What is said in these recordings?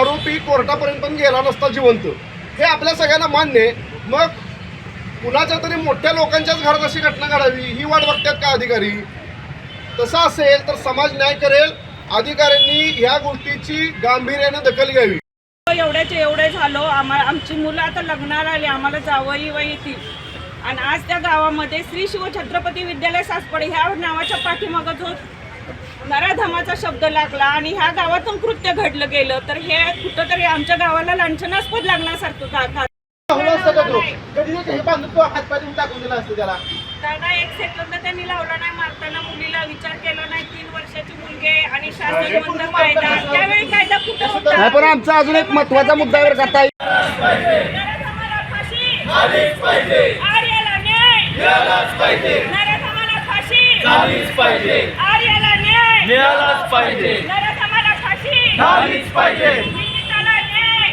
आरोपी कोर्टापर्यंत पण गेला नसता जिवंत. हे आपल्या सगळ्यांना मान्य आहे. मग कुणाच्या तरी मोठ्या लोकांच्याच घरात अशी घटना घडावी ही वाट बघतात का अधिकारी? तसं असेल तर समाज न्याय करेल. अधिकाऱ्यांनी ह्या गोष्टीची गांभीर्याने दखल घ्यावी. एवढ्याचे एवढे झालो आम्हाला आमची मुलं आता लग्नाला आली आम्हाला जावई वही येतील आणि आज त्या गावामध्ये श्री शिव छत्रपती विद्यालय सासपडे ह्या नावाच्या पाठीमागं जो नराधमाचा शब्द लागला आणि ह्या गावातून कृत्य घडलं गेलं तर हे कुठंतरी आमच्या गावाला लांछनास्पद लागण्यासारखं का हे दादा एक सेकंद त्यांनी लावला नाही मारताना मुलीला विचार केला नाही तीन वर्षाची मुलगी आहे आणि शासनबद्ध कायदा. त्यावेळी कायदा कुठं होता? पण आमचा अजून एक महत्त्वाचा मुद्दा आहे बरं का ताई. नराधमाला फाशी आर्याला न्याय. नराधमाला फाशी झालीच पाहिजे आर्याला न्याय मिळालाच पाहिजे. झालीच पाहिजे.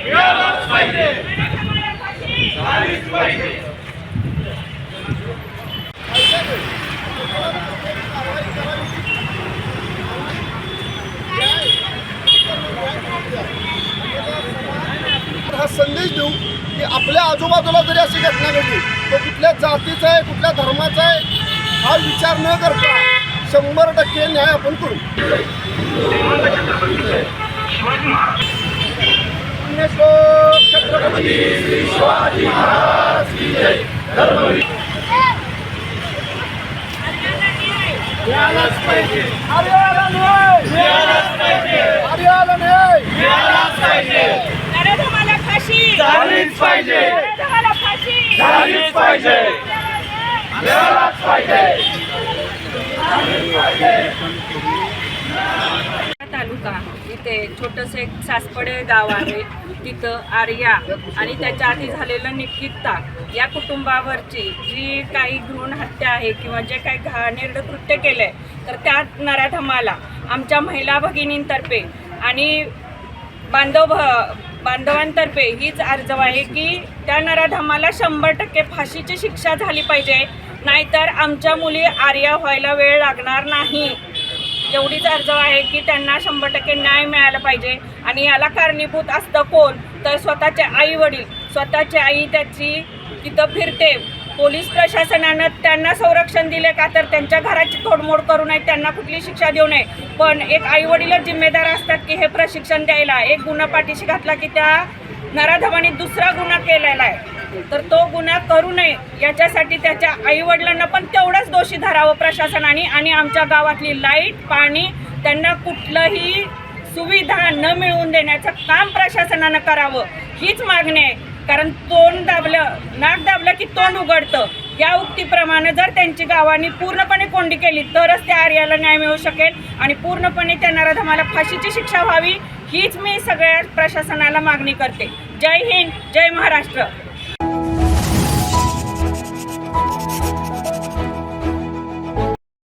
मिळालाच पाहिजे. झालीच पाहिजे. हा संदेश देऊ की आपल्या आजूबाजूला जरी अशी घटना घडली तो कुठल्या जातीचा आहे कुठल्या धर्माचा आहे हा विचार न करता शंभर टक्के न्याय आपण करू. पाहिजे. पाहिजे आर्याला न्याय मिळालाच पाहिजे नराधमाला फाशी झालीच पाहिजे नराधमाला फाशी झालीच पाहिजे मिळालाच पाहिजे तालुका इथे छोटंसं एक सासपडे गाव आहे. तिथं आर्या आणि त्याच्या आधी झालेलं निकिता या कुटुंबावरची जी काही भ्रूण हत्या आहे किंवा जे काही घाणेरडं कृत्य केलं आहे तर त्या नराधमाला आमच्या महिला भगिनींतर्फे आणि बांधव भ- बांधवांतर्फे हीच अर्ज आहे की त्या नराधमाला शंभर टक्के फाशीची शिक्षा झाली पाहिजे. नाहीतर आमच्या मुली आर्या व्हायला वेळ लागणार नाही. एवढीच अर्ज आहे की त्यांना शंभर टक्के न्याय मिळाला पाहिजे. आणि याला कारणीभूत असतं कोण? तर स्वतःचे आई वडील. स्वतःची आई त्याची तिथं फिरते. पोलीस प्रशासनानं त्यांना संरक्षण दिले का तर त्यांच्या घराची तोडमोड करू नये त्यांना कुठली शिक्षा देऊ नये. पण एक आईवडीलच जिम्मेदार असतात की हे प्रशिक्षण द्यायला. एक गुन्हा पाठीशी घातला की त्या नराधमाने दुसरा गुन्हा केलेला आहे. तर तो गुन्हा करू नये याच्यासाठी त्याच्या आईवडिलांना पण तेवढंच दोषी धरावं प्रशासनाने. आणि आमच्या गावातली लाइट पाणी त्यांना कुठलंही सुविधा न मिळवून देण्याचं काम प्रशासनानं करावं. हीच मागणी आहे. कारण तोंड दाबलं नाक दाबलं की तोंड उघडतं. या उक्तीप्रमाणे जर त्यांची गावांनी पूर्णपणे कोंडी केली तरच त्या आर्याला न्याय मिळू शकेल. आणि पूर्णपणे त्या नराधमाला फाशीची शिक्षा व्हावी हीच मी सगळ्या प्रशासनाला मागणी करते. जय हिंद जय महाराष्ट्र.